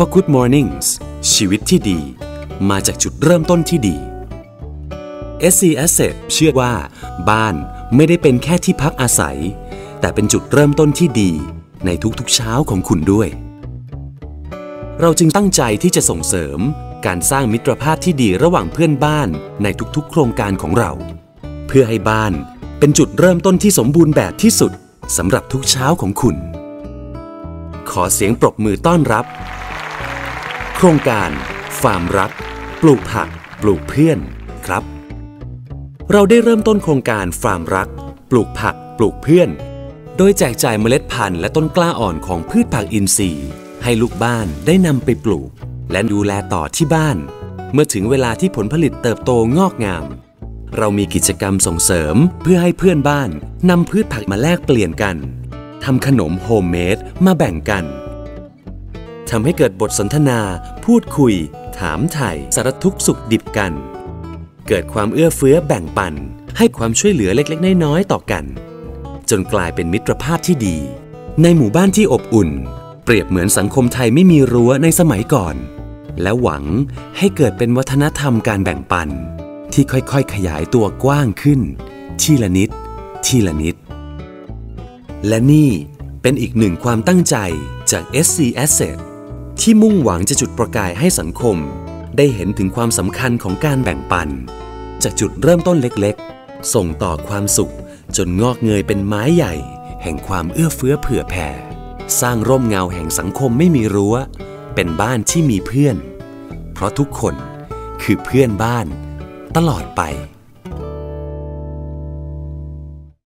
For Good Mornings ชีวิตที่ดี มาจากจุดเริ่มต้นที่ดี SC Asset เชื่อว่า บ้านไม่ได้เป็นแค่ที่พักอาศัย แต่เป็นจุดเริ่มต้นที่ดี ในทุกๆเช้าของคุณด้วย เราจึงตั้งใจที่จะส่งเสริมการสร้างมิตรภาพที่ดีระหว่างเพื่อนบ้านในทุกๆ โครงการของเรา เพื่อให้บ้านเป็นจุดเริ่มต้นที่สมบูรณ์แบบที่สุดสำหรับทุกเช้าของคุณ ขอเสียงปรบมือต้อนรับ โครงการฟาร์มรัก ปลูกผัก ปลูกเพื่อนครับ เราได้เริ่มต้นโครงการฟาร์มรัก ปลูกผัก ปลูกเพื่อน โดยแจกจ่ายเมล็ดพันธุ์และต้นกล้าอ่อนของพืชผักอินทรีย์ ให้ลูกบ้านได้นำไปปลูก และดูแลต่อที่บ้าน เมื่อถึงเวลาที่ผลผลิตเติบโตงอกงาม เรามีกิจกรรมส่งเสริมเพื่อให้เพื่อนบ้านนำพืชผักมาแลกเปลี่ยนกันทำขนมโฮมเมดมาแบ่งกัน ทำให้เกิดบทสนทนา พูดคุย ถามไถ่สารทุกข์สุขดิบกัน เกิดความเอื้อเฟื้อแบ่งปัน ให้ความช่วยเหลือเล็กๆ น้อยๆต่อกัน จนกลายเป็นมิตรภาพที่ดี ในหมู่บ้านที่อบอุ่น เปรียบเหมือนสังคมไทยไม่มีรั้วในสมัยก่อน และหวังให้เกิดเป็นวัฒนธรรมการแบ่งปัน ที่ค่อยๆ ขยายตัวกว้างขึ้น ทีละนิด ทีละนิด และนี่เป็นอีกหนึ่งความตั้งใจจาก SC Asset ที่มุ่งหวังจะจุดประกายให้สังคม ได้เห็นถึงความสำคัญของการแบ่งปัน จากจุดเริ่มต้นเล็กๆ ส่งต่อความสุข จนงอกเงยเป็นไม้ใหญ่ แห่งความเอื้อเฟื้อเผื่อแผ่ สร้างร่มเงาแห่งสังคมไม่มีรั้ว เป็นบ้านที่มีเพื่อน เพราะทุกคนคือเพื่อนบ้าน ตลอดไป